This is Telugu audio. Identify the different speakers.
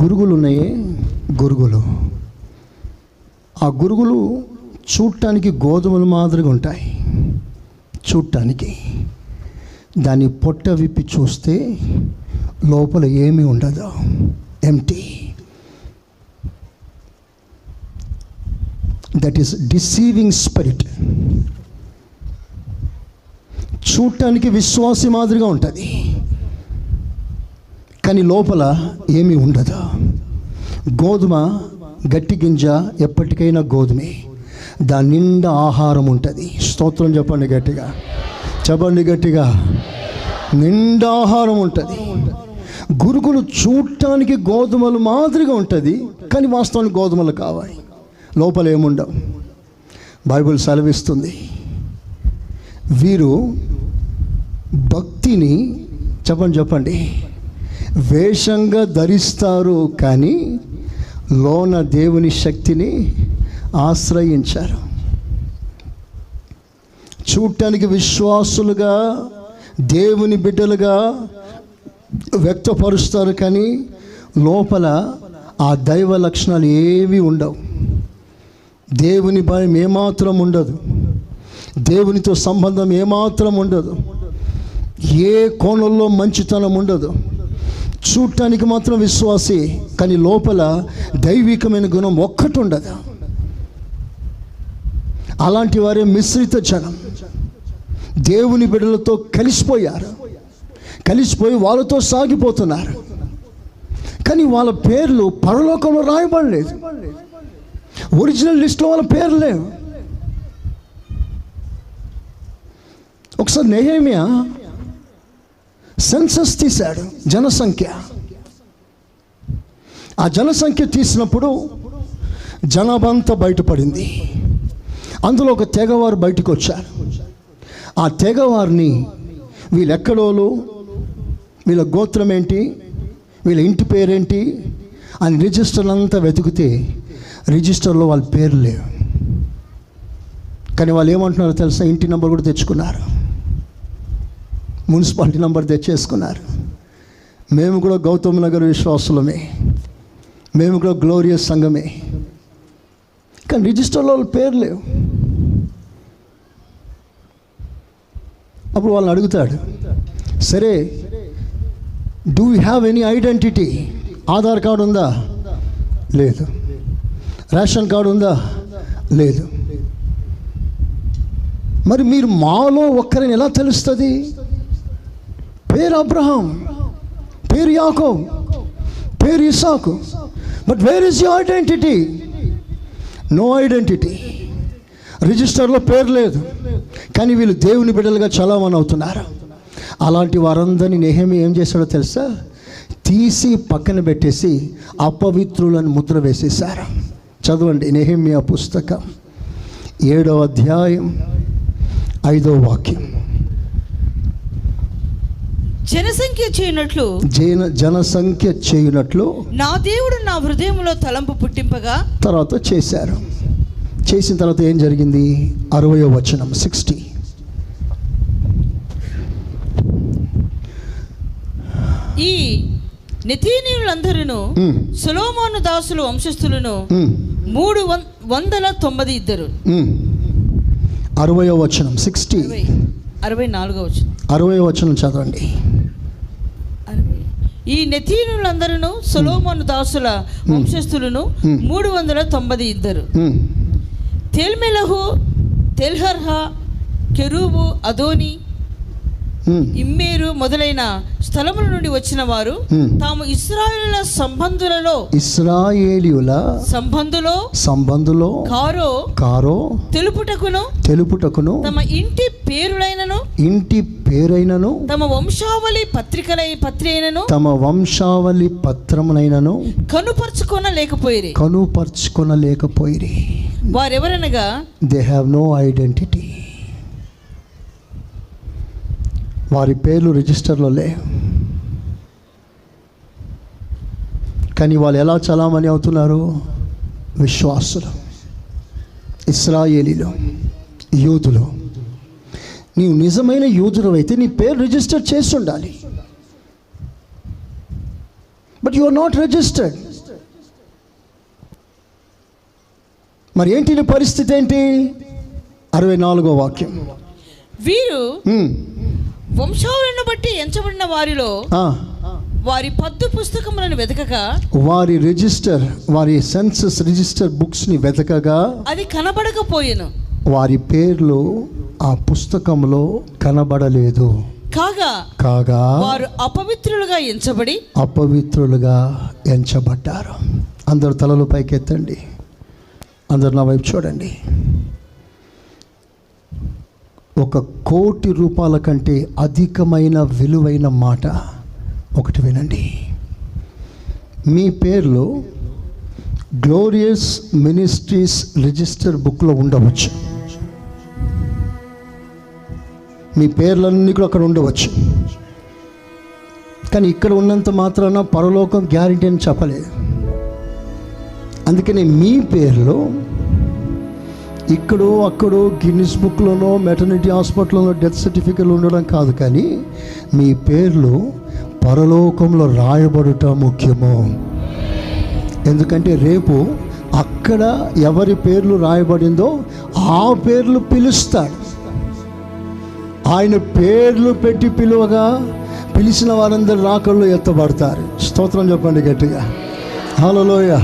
Speaker 1: గురుగులు ఉన్నాయే గురుగులు. ఆ గురుగులు చూడటానికి గోధుమల మాదిరిగా ఉంటాయి. చూడటానికి. దాన్ని పొట్ట విప్పి చూస్తే లోపల ఏమీ ఉండదు. Empty that is deceiving spirit చూడటానికి విశ్వాసి మాదిరిగా ఉంటుంది. కానీ లోపల ఏమీ ఉండదు. గోధుమ గట్టి గింజ ఎప్పటికైనా గోధుమే. దాని నిండా ఆహారం ఉంటుంది. స్తోత్రం చెప్పండి గట్టిగా. చెప్పండి గట్టిగా. నిండా ఆహారం ఉంటుంది. గురుగులు చూడటానికి గోధుమలు మాదిరిగా ఉంటుంది కానీ వాస్తవానికి గోధుమలు కావాలి. లోపల ఏముండవు. బైబిల్ సెలవిస్తుంది. వీరు భక్తిని చెప్పండి చెప్పండి. వేషంగా ధరిస్తారు కానీ లోన దేవుని శక్తిని ఆశ్రయించారు. చూడటానికి విశ్వాసులుగా దేవుని బిడ్డలుగా వ్యక్తపరుస్తారు కానీ లోపల ఆ దైవ లక్షణాలు ఏవి ఉండవు. దేవుని భయం ఏమాత్రం ఉండదు. దేవునితో సంబంధం ఏమాత్రం ఉండదు. ఏ కోణంలో మంచితనం ఉండదు. చూడటానికి మాత్రం విశ్వాసి కానీ లోపల దైవికమైన గుణం ఒక్కటి ఉండదు అలాంటి వారే మిశ్రిత జనం. దేవుని బిడ్డలతో కలిసిపోయారు. కలిసిపోయి వాళ్ళతో సాగిపోతున్నారు. కానీ వాళ్ళ పేర్లు పరలోకంలో రాయబడలేదు. ఒరిజినల్ లిస్ట్లో వాళ్ళ పేర్లు లేవు. ఒకసారి నెహేమియా సెన్సస్ తీశాడు జనసంఖ్య. ఆ జనసంఖ్య తీసినప్పుడు జనాభా అంతా బయటపడింది. అందులో ఒక తెగవారు బయటకు వచ్చారు ఆ తెగవారిని వీళ్ళెక్కడోలు వీళ్ళ గోత్రం ఏంటి వీళ్ళ ఇంటి పేరేంటి అని రిజిస్టర్లు అంతా వెతికితే రిజిస్టర్లో వాళ్ళ పేరు లేవు. కానీ వాళ్ళు ఏమంటున్నారో తెలుసా? ఇంటి నెంబర్ కూడా తెచ్చుకున్నారు. మున్సిపాలిటీ నెంబర్ తెచ్చేసుకున్నారు. మేము కూడా గౌతమ్ నగర్ విశ్వాసులమే. మేము కూడా గ్లోరియస్ సంఘమే. కానీ రిజిస్టర్లో వాళ్ళ పేరు లేవు. అప్పుడు వాళ్ళని అడుగుతాడు సరే do you have any identity Aadhaar card ఉందా? లేదు. రేషన్ కార్డు ఉందా? లేదు. మరి మీరు మాలో ఒక్కరిని ఎలా తెలుస్తుంది? పేరు అబ్రహాం పేరు యాకో పేరు ఇసాకు but where is your identity no identity రిజిస్టర్లో పేరు లేదు. కానీ వీళ్ళు దేవుని బిడ్డలుగా చలామణి అవుతున్నారు. అలాంటి వారందరినీ నేహమి ఏం చేశాడో తెలుసా? తీసి పక్కన పెట్టేసి అపవిత్రులను ముద్ర వేసేసారు చదవండి నెహమ్యా పుస్తకం ఏడో అధ్యాయం ఐదో వాక్యం.
Speaker 2: జనసంఖ్య చేయనట్లు.
Speaker 1: జన జనసంఖ్య చేయనట్లు
Speaker 2: నా దేవుడు నా హృదయంలో తలంపు పుట్టింపగా
Speaker 1: తర్వాత చేశారు. చేసిన తర్వాత ఏం జరిగింది? అరవయో వచనం సిక్స్టీ
Speaker 2: ఈ నితీనీయులందరూ సులోమోను దాసులు వంశస్థులను మూడు వందల తొంభై ఇద్దరు.
Speaker 1: అరవయో వచనం సిక్స్టీ
Speaker 2: అరవై అరవై నాలుగో వచ్చిన
Speaker 1: అరవయో వచనం చదవండి.
Speaker 2: ఈ నెతీనులందరూ సొలోమోను దాసుల వంశస్థులను. మూడు వందల తొంభై ఇద్దరు. తెల్మెలహు తెల్హర్హ కెరూబు అదోని ఇమ్మేరు మొదలైన స్థలముల నుండి వచ్చిన వారు. తాము ఇస్రాయేలుల సంబంధులలో
Speaker 1: ఇస్రాయేలీయుల
Speaker 2: సంబంధులో
Speaker 1: సంబంధులో
Speaker 2: కారో
Speaker 1: కారో
Speaker 2: తెలుపుటకును
Speaker 1: తెలుపుటకును
Speaker 2: తమ ఇంటి పేరులైనను
Speaker 1: ఇంటి పేరైనను
Speaker 2: తమ వంశావళి పత్రికలై పత్రి అయినను
Speaker 1: తమ వంశావళి పత్రమునైనను
Speaker 2: కనుపరుచుకొన లేకపోయిరి.
Speaker 1: కనుపరుచుకొనలేకపోయిరి
Speaker 2: వారెవరనగా?
Speaker 1: దే హ్యావ్ నో ఐడెంటిటీ వారి పేర్లు రిజిస్టర్లో లేవు కానీ వాళ్ళు ఎలా చలామణి అవుతున్నారు? విశ్వాసులు. ఇస్రాయేలీలు యూదులు. నీవు నిజమైన యూదుడు అయితే నీ పేరు రిజిస్టర్ చేసి ఉండాలి but you are not registered మరి ఏంటి నీ పరిస్థితి ఏంటి? అరవై నాలుగో వాక్యం.
Speaker 2: వీరు వంశావళిని బట్టి ఎంచబడిన వారిలో వారి పద్దు పుస్తకములను వెతకక
Speaker 1: వారి రిజిస్టర్ వారి సెన్సస్ రిజిస్టర్ బుక్స్ని వెతకగా
Speaker 2: అది కనబడకపోయెను.
Speaker 1: వారి పేర్లు ఆ పుస్తకంలో కనబడలేదు.
Speaker 2: కాగా
Speaker 1: కాగా
Speaker 2: వారు అపవిత్రులుగా ఎంచబడి
Speaker 1: అపవిత్రులుగా ఎంచబడ్డారు. అందరు తలలు పైకెత్తండి. అందరు నా వైపు చూడండి. ఒక కోటి రూపాయల కంటే అధికమైన విలువైన మాట ఒకటి వినండి. మీ పేర్లు గ్లోరియస్ మినిస్ట్రీస్ రిజిస్టర్ బుక్లో ఉండవచ్చు. మీ పేర్లన్నీ కూడా అక్కడ ఉండవచ్చు. కానీ ఇక్కడ ఉన్నంత మాత్రాన పరలోకం గ్యారంటీ అని చెప్పలేదు అందుకని మీ పేర్లో ఇక్కడో అక్కడో గిన్నిస్ బుక్లోనో మెటర్నిటీ హాస్పిటల్లో డెత్ సర్టిఫికేట్లు ఉండడం కాదు కానీ మీ పేర్లు పరలోకంలో రాయబడుట ముఖ్యము. ఎందుకంటే రేపు అక్కడ ఎవరి పేర్లు రాయబడిందో ఆ పేర్లు పిలుస్తాడు. ఆయన పేర్లు పెట్టి పిలువగా పిలిచిన వారందరు రాకళ్ళు ఎత్తబడతారు. స్తోత్రం చెప్పండి గట్టిగా. హలోయ